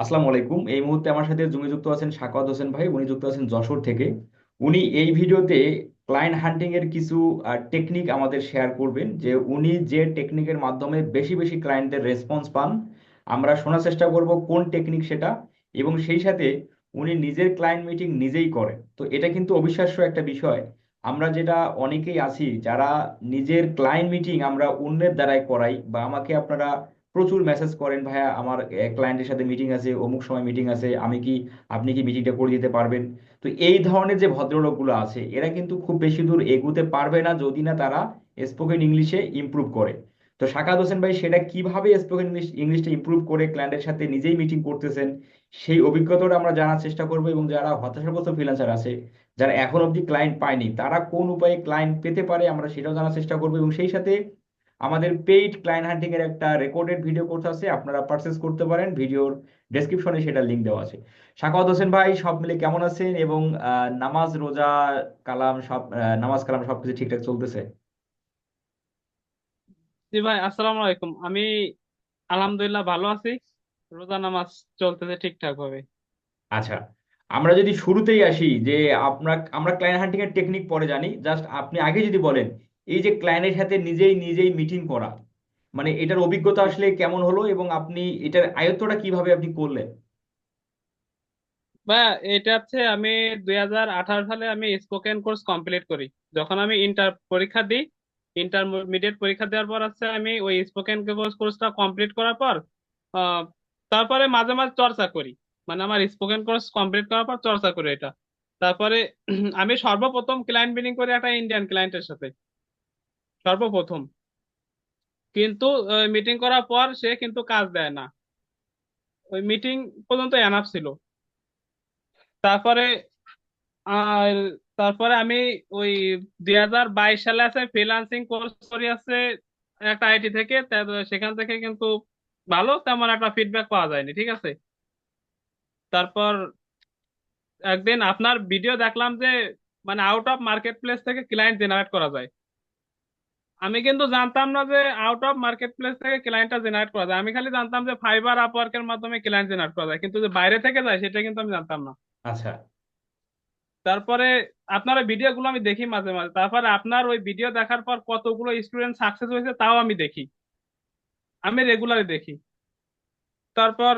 আসসালামু আলাইকুম। এই মুহূর্তে আমার সাথে জুমে যুক্ত আছেন সাকাওয়াত হোসেন ভাই, উনি যুক্ত আছেন যশোর থেকে। উনি এই ভিডিওতে ক্লায়েন্ট হান্টিং এর কিছু টেকনিক আমাদের শেয়ার করবেন যে উনি যে টেকনিকের মাধ্যমে বেশি বেশি ক্লায়েন্টদের রেসপন্স পান। আমরা শোনার চেষ্টা করব কোন টেকনিক সেটা এবং সেই সাথে উনি নিজের ক্লায়েন্ট মিটিং নিজেই করেন। তো এটা কিন্তু অবিশ্বাস্য একটা বিষয়। আমরা যেটা অনেকেই আছি, যারা নিজের ক্লায়েন্ট মিটিং আমরা অন্যের দ্বারাই করাই বা আমাকে আপনারা প্রচুর মেসেজ করেন, ভাইয়া, আমার ক্লায়েন্টের সাথে মিটিং আছে, অমুক সময় মিটিং আছে, আমি কি, আপনি কি মিটিংটা করে দিতে পারবেন? তো এই ধরনের যে ভদ্রলোকগুলো আছে, এরা কিন্তু খুব বেশি দূর এগুতে পারবে না যদি না তারা স্পোকেন ইংলিশে ইমপ্রুভ করে। তো শাকাত হোসেন ভাই, সেটা কীভাবে স্পোকেন ইংলিশ ইংলিশটা ইমপ্রুভ করে ক্লায়েন্টের সাথে নিজেই মিটিং করতেছেন, সেই অভিজ্ঞতাটা আমরা জানার চেষ্টা করব এবং যারা হতাশাগ্রস্ত ফ্রিল্যান্সার আছে, যারা এখন অবধি ক্লায়েন্ট পায়নি, তারা কোন উপায়ে ক্লায়েন্ট পেতে পারে আমরা সেটাও জানার চেষ্টা করব এবং সেই সাথে আমাদের পেইড ক্লায়েন্ট হান্টিং এর একটা রেকর্ডেড ভিডিও কোর্স আছে আপনারা পারচেস করতে পারেন। ভিডিওর ডেসক্রিপশনে সেটা লিংক দেওয়া আছে। সাখাওয়াত হোসেন ভাই সব মিলে কেমন আছেন? এবং নামাজ রোজা কালাম সব নামাজ কালাম সবকিছু ঠিকঠাক চলতেছে? জি ভাই আসসালামু আলাইকুম। আমি আলহামদুলিল্লাহ ভালো আছি। রোজা নামাজ চলতেছে ঠিকঠাক ভাবে। আচ্ছা আমরা যদি শুরুতেই আসি যে আপনার আমরা ক্লায়েন্ট হান্টিং এর টেকনিক পরে জানি। জাস্ট আপনি আগে যদি বলেন এই যে ক্লায়েন্টের সাথে নিজেই নিজেই মিটিং করা মানে এটার অভিজ্ঞতা আসলে কেমন হলো এবং আপনি এটার আয়ত্তটা কীভাবে আপনি করলেন? ভাই এটা হচ্ছে আমি দুই হাজার আঠারো সালে আমি স্পোকেন কোর্স কমপ্লিট করি। যখন আমি ইন্টার পরীক্ষা দিই ইন্টারমিডিয়েট পরীক্ষা দেওয়ার পর হচ্ছে আমি ওই স্পোকেন কোর্সটা কমপ্লিট করার পর তারপরে মাঝে মাঝে চর্চা করি। মানে আমার স্পোকেন কোর্স কমপ্লিট করার পর চর্চা করি এটা। তারপরে আমি সর্বপ্রথম ক্লায়েন্ট মিটিং করি একটা ইন্ডিয়ান ক্লায়েন্টের সাথে। সর্বপ্রথম। কিন্তু মিটিং করার পর সে কিন্তু কাজ দেয় না। ওই মিটিং পর্যন্ত এনাফ ছিল। তারপরে, আর তারপরে আমি ওই দুই হাজার বাইশ সালে আছে ফ্রিল্যান্সিং কোর্স করি আছে একটা আইটি থেকে। সেখান থেকে কিন্তু ভালো তেমন একটা ফিডব্যাক পাওয়া যায়নি, ঠিক আছে? তারপর একদিন আপনার ভিডিও দেখলাম যে মানে আউট অফ মার্কেট প্লেস থেকে ক্লায়েন্ট জেনারেট করা যায়। আমি কিন্তু জানতাম না যে আউট অফ মার্কেট প্লেস থেকে ক্লায়েন্টটা জেনারেট করা যায়। আমি খালি জানতাম যে ফাইবার আপওয়ার্কের মাধ্যমে ক্লায়েন্ট জেনারেট করা যায়। কিন্তু যে বাইরে থেকে যায় সেটা কিন্তু আমি জানতাম না। আচ্ছা। তারপরে আপনার ওই ভিডিও গুলো আমি দেখি মাঝে মাঝে। তারপরে আপনার ওই ভিডিও দেখার পর কতগুলো স্টুডেন্ট সাকসেস হয়েছে তাও আমি দেখি। আমি রেগুলারই দেখি। তারপর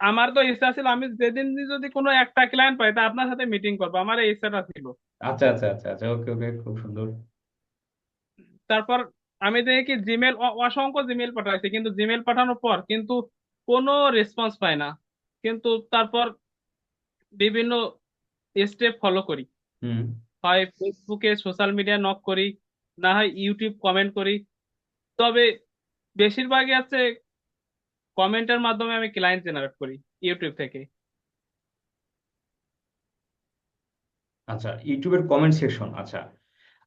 আমার তো ইচ্ছা ছিল আমি যেদিন যদি কোনো একটা ক্লায়েন্ট পাই তা আপনার সাথে মিটিং করব। আমার এই ইচ্ছাটা ছিল। আচ্ছা আচ্ছা আচ্ছা আচ্ছা। ওকে ওকে খুব সুন্দর। তারপর আমি দেখি জিমেল অসংখ্য জিমেল পাঠাইছি কিন্তু জিমেল পাঠানোর পর কিন্তু কোনো রেসপন্স পাই না। কিন্তু তারপর বিভিন্ন স্টেপ ফলো করি। হয় ফেসবুকে সোশ্যাল মিডিয়া নক করি না হয় ইউটিউব কমেন্ট করি। তবে বেশিরভাগই আছে কমেন্টের মাধ্যমে আমি ক্লায়েন্ট জেনারেট করি ইউটিউব থেকে। আচ্ছা ইউটিউবের কমেন্ট সেকশন আচ্ছা।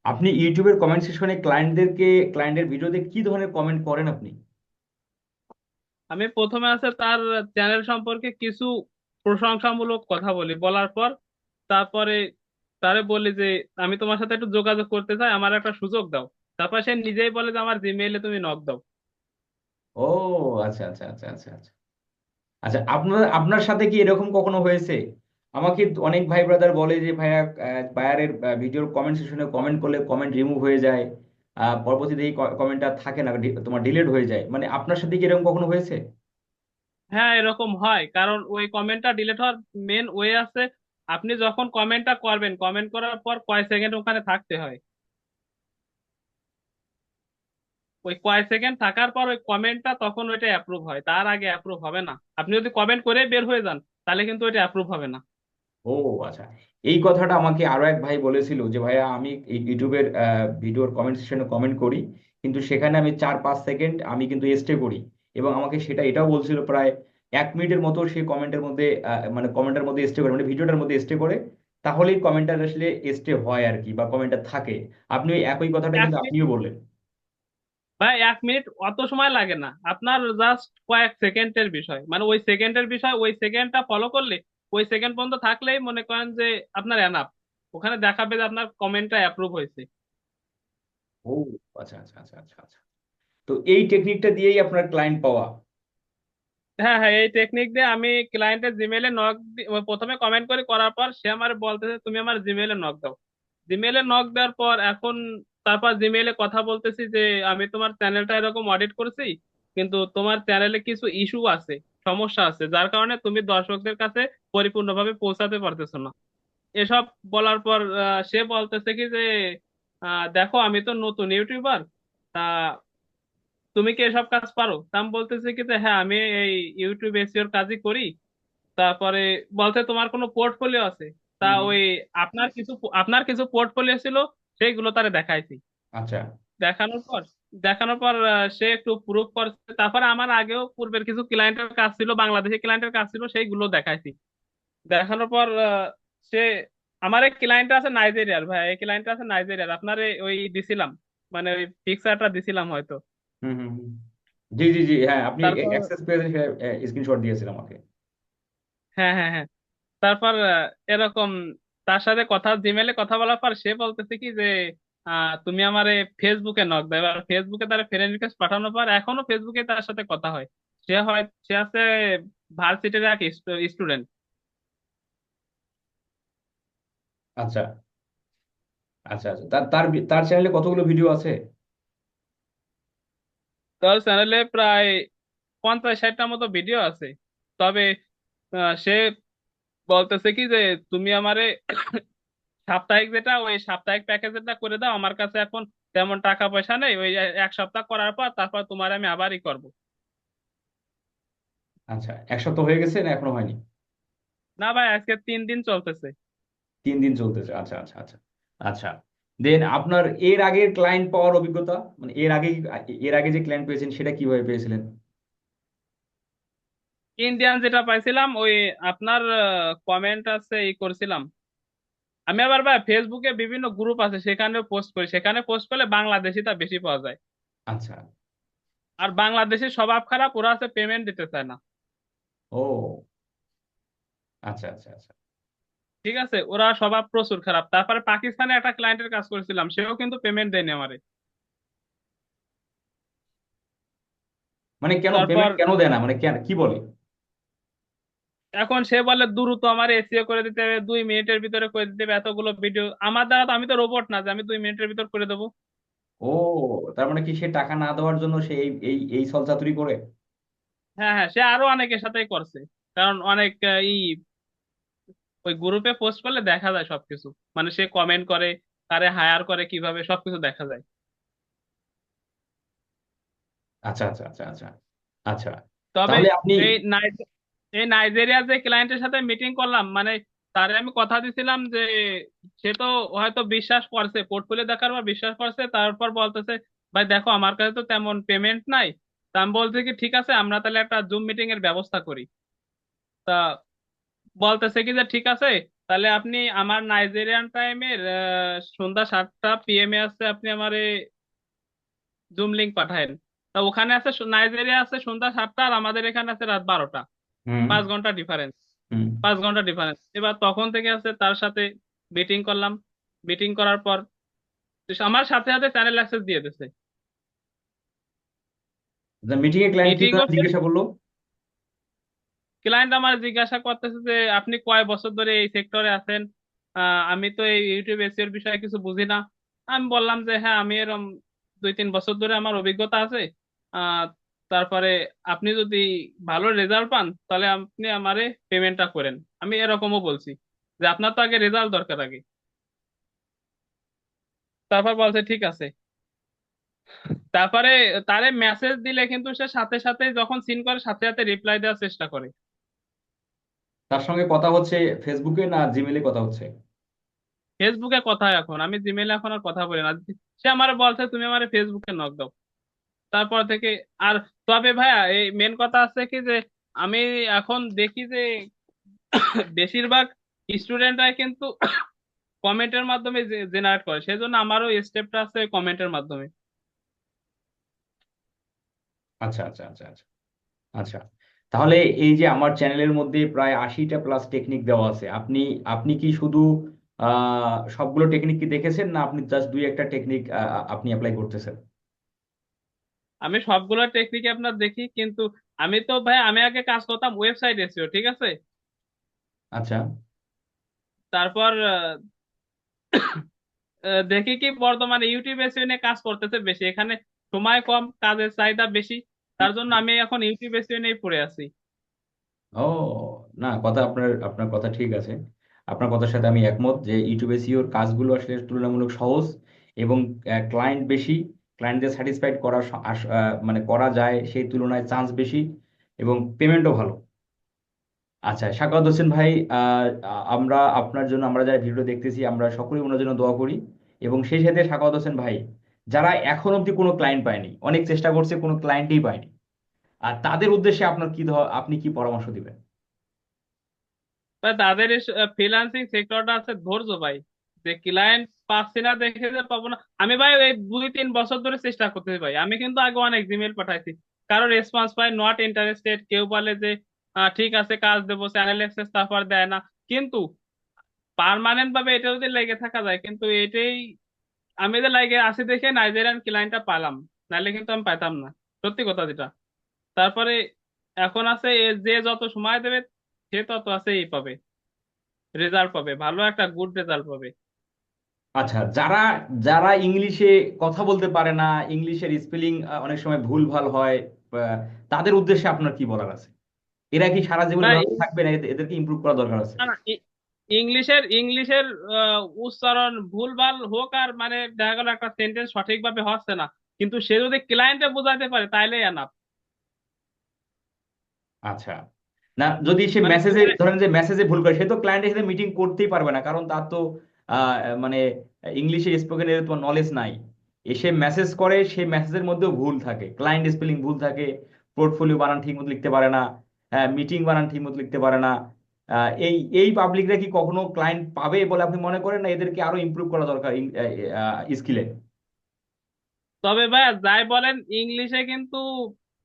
আপনি ইউটিউবের কমেন্ট সেকশনে ক্লায়েন্টদেরকে ক্লায়েন্টের ভিডিওতে কি ধরনের কমেন্ট করেন আপনি? আমি প্রথমে আছে তার চ্যানেল সম্পর্কে কিছু প্রশংসামূলক কথা বলি। বলার পর তারপরে তারে বলি যে আমি তোমার সাথে একটু যোগাযোগ করতে চাই আমার একটা সুযোগ দাও। তারপর সে নিজেই বলে যে আমার জিমেইলে তুমি নক দাও। ও আচ্ছা আচ্ছা আচ্ছা আচ্ছা আচ্ছা। আচ্ছা আপনার আপনার সাথে কি এরকম কখনো হয়েছে? আমাকে অনেক ভাই ব্রাদার বলে যে, ভাইয়া বায়ারের ভিডিওর কমেন্ট সেকশনে কমেন্ট করলে কমেন্ট রিমুভ হয়ে যায় পরবর্তীতে এই কমেন্টটা থাকে না তোমার ডিলিট হয়ে যায়। মানে আপনার সাথে কি এরকম কখনো হয়েছে? হ্যাঁ এরকম হয়। কারণ ওই কমেন্টটা ডিলিট হওয়ার মেন ওয়ে আছে, আপনি যখন কমেন্টটা করবেন কমেন্ট করার পর কয় সেকেন্ড ওখানে থাকতে হয়। ওই কয় সেকেন্ড থাকার পর ওই কমেন্টটা তখন ওইটা অ্যাপ্রুভ হয়। তার আগে অ্যাপ্রুভ হবে না। আপনি যদি কমেন্ট করে বের হয়ে যান, তাহলে কিন্তু ওইটা অ্যাপ্রুভ হবে না। ও আচ্ছা। এই কথাটা আমাকে আরও এক ভাই বলেছিল যে ভাইয়া আমি এই ইউটিউবের ভিডিওর কমেন্ট সেকশনে কমেন্ট করি কিন্তু সেখানে আমি চার পাঁচ সেকেন্ড আমি কিন্তু স্টে করি। এবং আমাকে সেটা এটাও বলছিল প্রায় এক মিনিটের মতো সেই কমেন্টের মধ্যে মানে কমেন্টের মধ্যে স্টে করে মানে ভিডিওটার মধ্যে স্টে করে তাহলেই কমেন্টটা আসলে স্টে হয় আর কি বা কমেন্টটা থাকে। আপনি ওই একই কথাটা কিন্তু আপনিও বললেন। ভাই এক মিনিট অত সময় লাগে না। আপনার জাস্ট কয়েক সেকেন্ডের বিষয়। মানে ওই সেকেন্ডের বিষয় ওই সেকেন্ডটা ফলো করলে ওই সেকেন্ড পর্যন্ত থাকলেই মনে করেন যে আপনার এনাফ ওখানে দেখাবে যে আপনার কমেন্টটা অ্যাপ্রুভ হয়েছে। ও আচ্ছা আচ্ছা আচ্ছা আচ্ছা আচ্ছা। তো এই টেকনিকটা দিয়েই আপনার ক্লায়েন্ট পাওয়া। হ্যাঁ হ্যাঁ এই টেকনিক দিয়ে আমি ক্লায়েন্টের জিমেলে নক প্রথমে কমেন্ট করে করার পর সে আমার বলতেছে তুমি আমার জিমেলে নক দাও। জিমেলে নক দেওয়ার পর এখন তারপর জিমেলে কথা বলতেছি যে আমি তোমার চ্যানেলটা এরকম অডিট করেছি কিন্তু তোমার চ্যানেলে কিছু ইস্যু আছে। সমস্যা আছে যার কারণে তুমি দর্শকদের কাছে পরিপূর্ণভাবে পৌঁছাতে পারতেছো না। এসব বলার পর সে বলতেছে কি যে দেখো আমি তো নতুন ইউটিউবার তা তুমি কি এসব কাজ পারো? তা আমি বলতেছি কি যে হ্যাঁ আমি এই ইউটিউব এসিওর কাজই করি। তারপরে বলতে তোমার কোনো পোর্টফোলিও আছে? তা। ওই আপনার কিছু আপনার কিছু পোর্টফোলিও ছিল সেইগুলো তারে দেখাইছি। আচ্ছা। দেখানোর পর দেখানোর পর সে একটু প্রুফ করছে। তারপরে আমার আগেও পূর্বের কিছু ক্লায়েন্টের কাজ ছিল বাংলাদেশি ক্লায়েন্টের কাজ ছিল সেইগুলো দেখাইছি। দেখানোর পর সে আমার এক ক্লায়েন্ট আছে নাইজেরিয়ার ভাই এই ক্লায়েন্ট আছে নাইজেরিয়ার। আপনার ওই দিছিলাম মানে ওই পিকচারটা দিছিলাম হয়তো। হুম। জি জি জি হ্যাঁ আপনি অ্যাক্সেস পেয়েছেন স্ক্রিনশট দিয়েছিলেন আমাকে। হ্যাঁ হ্যাঁ হ্যাঁ। তারপর এরকম তার সাথে কথা জিমেলে কথা বলার পর সে বলতেছে কি যে তুমি আমারে ফেসবুকে নক দাও এবার ফেসবুকে তার ফ্রেন্ড রিকোয়েস্ট পাঠানোর পর এখনও ফেসবুকে তার সাথে কথা হয়। সে হয় সে আছে ভার্সিটির এক স্টুডেন্ট আচ্ছা। আচ্ছা আচ্ছা। তার তার তার চ্যানেলে কতগুলো ভিডিও আছে? তার চ্যানেলে প্রায় পঞ্চাশ ষাটটার মতো ভিডিও আছে। তবে সে বলতেছে কি যে তুমি আমারে সাপ্তাহিক যেটা ওই সাপ্তাহিক প্যাকেজ যেটা করে দাও আমার কাছে এখন তেমন টাকা পয়সা নেই ওই এক সপ্তাহ করার পর তারপর তোমার আমি আবারই করব। আচ্ছা এক সপ্তাহ হয়ে গেছে না এখনও হয়নি? না ভাই আজকে তিন দিন চলতেছে। তিন দিন চলতেছে আচ্ছা আচ্ছা আচ্ছা আচ্ছা। দেন আপনার এর আগের ক্লায়েন্ট পাওয়ার অভিজ্ঞতা মানে এর আগে এর আগে যে ক্লায়েন্ট পেয়েছেন সেটা কীভাবে পেয়েছিলেন? ইন্ডিয়ান যেটা পাইছিলাম ওই আপনার কমেন্ট আছে ই করছিলাম। আমি আবার ভাই ফেসবুকে বিভিন্ন গ্রুপ আছে সেখানে পোস্ট করি। সেখানে পোস্ট করলে বাংলাদেশিটা বেশি পাওয়া যায়। আচ্ছা। আর বাংলাদেশের স্বভাব খারাপ ওরা আছে পেমেন্ট দিতে চায় না। ও। আচ্ছা আচ্ছা আচ্ছা। ঠিক আছে ওরা স্বভাব প্রচুর খারাপ। তারপরে পাকিস্তানে একটা ক্লায়েন্টের কাজ করেছিলাম সেও কিন্তু পেমেন্ট দেয়নি আমারে। মানে কেন পেমেন্ট কেন দেয় না? মানে কেন কি বলে? এখন সে বলে দ্রুত আমার এসিও করে দিতে হবে দুই মিনিটের ভিতরে করে দিতে হবে এতগুলো ভিডিও আমার দ্বারা তো আমি তো রোবট না যে আমি দুই মিনিটের ভিতর করে দেবো। ও তার মানে কি সে টাকা না দেওয়ার জন্য সে এই এই এই ছলচাতুরি করে? হ্যাঁ হ্যাঁ সে আরও অনেকের সাথেই করছে। কারণ অনেক ই ওই গ্রুপে পোস্ট করলে দেখা যায় সবকিছু। মানে সে কমেন্ট করে কারে হায়ার করে কীভাবে সবকিছু দেখা যায়। আচ্ছা আচ্ছা আচ্ছা আচ্ছা আচ্ছা। তবে তাহলে আপনি এই নাইজ- এই নাইজেরিয়ার যে ক্লায়েন্টের সাথে মিটিং করলাম মানে তারে আমি কথা দিছিলাম যে সে তো হয়তো বিশ্বাস করছে পোর্টফোলিও দেখার পর বিশ্বাস করছে, তারপর বলতেছে, ভাই দেখো, আমার কাছে তো তেমন পেমেন্ট নাই। তা আমি বলছি কি, ঠিক আছে, আমরা তাহলে একটা জুম মিটিং এর ব্যবস্থা করি। তা বলতেছে কি যে, ঠিক আছে, তাহলে আপনি আমার নাইজেরিয়ান টাইমের সন্ধ্যা সাতটা পিএম এ আছে আপনি আমারে জুম লিঙ্ক পাঠায়েন। তা ওখানে আছে নাইজেরিয়া আছে সন্ধ্যা সাতটা আর আমাদের এখানে আছে রাত বারোটা। পাঁচ ঘণ্টা ডিফারেন্স পাঁচ ঘণ্টা ডিফারেন্স এবার তখন থেকে আছে তার সাথে বেটিং করলাম। বেটিং করার পর আমার সাথে সাথে চ্যানেল অ্যাক্সেস দিয়ে দিছে। মিটিং এ ক্লায়েন্ট জিজ্ঞাসা করল? ক্লায়েন্ট আমার জিজ্ঞাসা করতেছে যে আপনি কয় বছর ধরে এই সেক্টরে আছেন? আমি তো এই ইউটিউব এসিওর বিষয়ে কিছু বুঝি না। আমি বললাম যে হ্যাঁ আমি এরকম দুই তিন বছর ধরে আমার অভিজ্ঞতা আছে। তারপরে আপনি যদি ভালো রেজাল্ট পান তাহলে আপনি আমারে পেমেন্টটা করেন। আমি এরকমও বলছি যে আপনার তো আগে রেজাল্ট দরকার আগে। তারপর বলছে ঠিক আছে। তারপরে তারে মেসেজ দিলে কিন্তু সে সাথে সাথে যখন সিন করে সাথে সাথে রিপ্লাই দেওয়ার চেষ্টা করে। তার সঙ্গে কথা হচ্ছে ফেসবুকে না জিমেলে কথা হচ্ছে? ফেসবুকে কথা এখন। আমি জিমেলে এখন আর কথা বলি না। সে আমার বলছে তুমি আমার ফেসবুকে নক দাও। তারপর থেকে, আর তবে ভাইয়া, এই মেন কথা আছে কি যে, আমি এখন দেখি যে, বেশিরভাগ স্টুডেন্টরা কিন্তু কমেন্টের মাধ্যমে জেনারেট করে। সেজন্য আমারও স্টেপটা আছে কমেন্টের মাধ্যমে। আচ্ছা আচ্ছা আচ্ছা আচ্ছা আচ্ছা। তাহলে এই যে আমার চ্যানেলের মধ্যে প্রায় আশিটা প্লাস টেকনিক দেওয়া আছে, আপনি আপনি কি শুধু সবগুলো টেকনিক কি দেখেছেন না আপনি জাস্ট দুই একটা টেকনিক আপনি অ্যাপ্লাই করতেছেন? আমি সবগুলো টেকনিক আপনার দেখি কিন্তু আমি তো ভাই আমি আগে কাজ করতাম ওয়েবসাইট এসিও ঠিক আছে? আচ্ছা। তারপর দেখি কি বর্তমানে ইউটিউব এসিও নিয়ে কাজ করতেছে বেশি। এখানে সময় কম কাজের চাহিদা বেশি। তার জন্য আমি এখন ইউটিউব এসিও নিয়ে পড়ে আছি। ও না কথা আপনার আপনার কথা ঠিক আছে। আপনার কথার সাথে আমি একমত যে ইউটিউব এসইওর কাজগুলো আসলে তুলনামূলক সহজ এবং ক্লায়েন্ট বেশি। ক্লায়েন্টদের স্যাটিসফাইড করা মানে করা যায় সেই তুলনায় চান্স বেশি এবং পেমেন্টও ভালো। আচ্ছা সাকাওয়াত হোসেন ভাই। আমরা আপনার জন্য, আমরা যারা ভিডিও দেখতেছি, আমরা সকলেই ওনার জন্য দোয়া করি। এবং সেই সাথে সাকাওয়াত হোসেন ভাই, যারা এখন অবধি কোনো ক্লায়েন্ট পায়নি, অনেক চেষ্টা করছে, কোনো ক্লায়েন্টই পায়নি। আর তাদের উদ্দেশ্যে আপনার কি আপনি কি পরামর্শ দিবেন? তাদের ফ্রিল্যান্সিং সেক্টরটা আছে ধৈর্য ভাই। যে ক্লায়েন্ট পাচ্ছি না দেখে যে পাবো না। আমি ভাই এই দুই তিন বছর ধরে চেষ্টা করতেছি ভাই। আমি কিন্তু আগে অনেক জিমেল পাঠাইছি। কারও রেসপন্স পাই নট ইন্টারেস্টেড কেউ বলে যে ঠিক আছে, কাজ দেবো চ্যানেল অ্যাক্সেস তারপর দেয় না। কিন্তু পার্মানেন্ট ভাবে এটা যদি লেগে থাকা যায়, কিন্তু এটাই আমি যে লাগে আসি দেখে নাইজেরিয়ান ক্লায়েন্টটা পালাম। নাহলে কিন্তু আমি পাইতাম না। সত্যি কথা যেটা। তারপরে এখন আছে যে যত সময় দেবে, সে তত আছে এই পাবে। রেজাল্ট পাবে। ভালো একটা গুড রেজাল্ট পাবে। আচ্ছা যারা যারা ইংলিশে কথা বলতে পারে না ইংলিশের স্পেলিং অনেক সময় ভুল ভালো হয় তাদের উদ্দেশ্যে আপনার কি বলার আছে? এরা কি সারা জীবন থাকবে না? এদের- এদেরকে ইমপ্রুভ করা দরকার আছে? ইংলিশের ইংলিশের উচ্চারণ ভুলভাল হোক আর মানে দেখা গেল একটা সেন্টেন্স সঠিকভাবে হচ্ছে না কিন্তু সে যদি ক্লায়েন্টে বোঝাতে পারে তাইলে এনাফ আচ্ছা। না যদি সে মানে মেসেজে ধরেন যে মেসেজে ভুল করে সে তো ক্লায়েন্টের সাথে মিটিং করতেই পারবে না কারণ তার তো মানে ইংলিশে স্পোকেন এর তো নলেজ নাই। এসে মেসেজ করে, সেই মেসেজের মধ্যেও ভুল থাকে। ক্লায়েন্ট স্পেলিং ভুল থাকে। পোর্টফোলিও বানান ঠিক মতো লিখতে পারে না। হ্যাঁ মিটিং বানান ঠিক মতো লিখতে পারে না। এই এই পাবলিকরা কি কখনো ক্লায়েন্ট পাবে বলে আপনি মনে করেন না? এদেরকে আরও ইমপ্রুভ করা দরকার স্কিলে তবে ভাই যাই বলেন ইংলিশে কিন্তু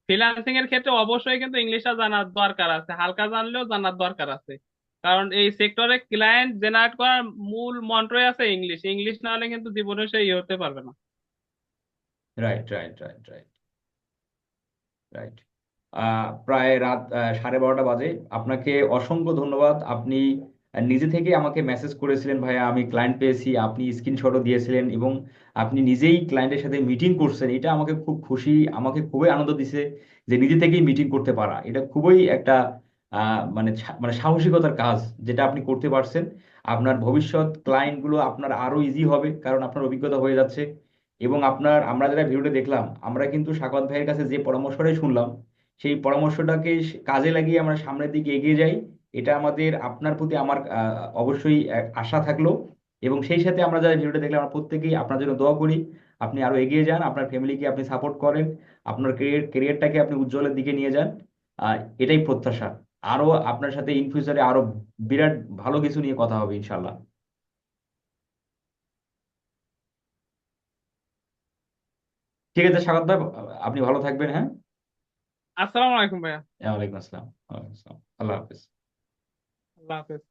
ফ্রিল্যান্সিং এর ক্ষেত্রে অবশ্যই কিন্তু ইংলিশটা জানার দরকার আছে। হালকা জানলেও জানার দরকার আছে। কারণ এই সেক্টরে ক্লায়েন্ট জেনারেট করার মূল মন্ত্রই আছে ইংলিশ ইংলিশ না হলে কিন্তু জীবনে সে ইয়ে হতে পারবে না। Right right right right right প্রায় রাত সাড়ে বারোটা বাজে। আপনাকে অসংখ্য ধন্যবাদ। আপনি নিজে থেকে আমাকে মেসেজ করেছিলেন, ভাইয়া, আমি ক্লায়েন্ট পেয়েছি। আপনি স্ক্রিনশটও দিয়েছিলেন এবং আপনি নিজেই ক্লায়েন্টের সাথে মিটিং করছেন। এটা আমাকে খুব খুশি, আমাকে খুবই আনন্দ দিছে যে নিজে থেকেই মিটিং করতে পারা। এটা খুবই একটা মানে মানে সাহসিকতার কাজ যেটা আপনি করতে পারছেন। আপনার ভবিষ্যৎ ক্লায়েন্টগুলো আপনার আরও ইজি হবে, কারণ আপনার অভিজ্ঞতা হয়ে যাচ্ছে। এবং আপনার, আমরা যারা ভিডিওটা দেখলাম, আমরা কিন্তু সাকাত ভাইয়ের কাছে যে পরামর্শটাই শুনলাম, সেই পরামর্শটাকে কাজে লাগিয়ে আমরা সামনের দিকে এগিয়ে যাই। এটা আমাদের, আপনার প্রতি আমার অবশ্যই আশা থাকল। এবং সেই সাথে আমরা যারা ভিডিওটা দেখলাম, আমরা প্রত্যেকেই আপনার জন্য দোয়া করি, আপনি আরও এগিয়ে যান, আপনার ফ্যামিলিকে আপনি সাপোর্ট করেন, আপনার ক্যারিয়ার ক্যারিয়ারটাকে আপনি উজ্জ্বলের দিকে নিয়ে যান। এটাই প্রত্যাশা। আরও আপনার সাথে ইন ফিউচারে আরও বিরাট ভালো কিছু নিয়ে কথা হবে ইনশাল্লাহ ঠিক আছে স্বাগত ভাই আপনি ভালো থাকবেন হ্যাঁ? আসসালামু আলাইকুম ভাইয়া। ওয়ালাইকুম আসসালাম ওয়ালাইকুম আসসালাম। আল্লাহ হাফিজ। আল্লাহ হাফেজ।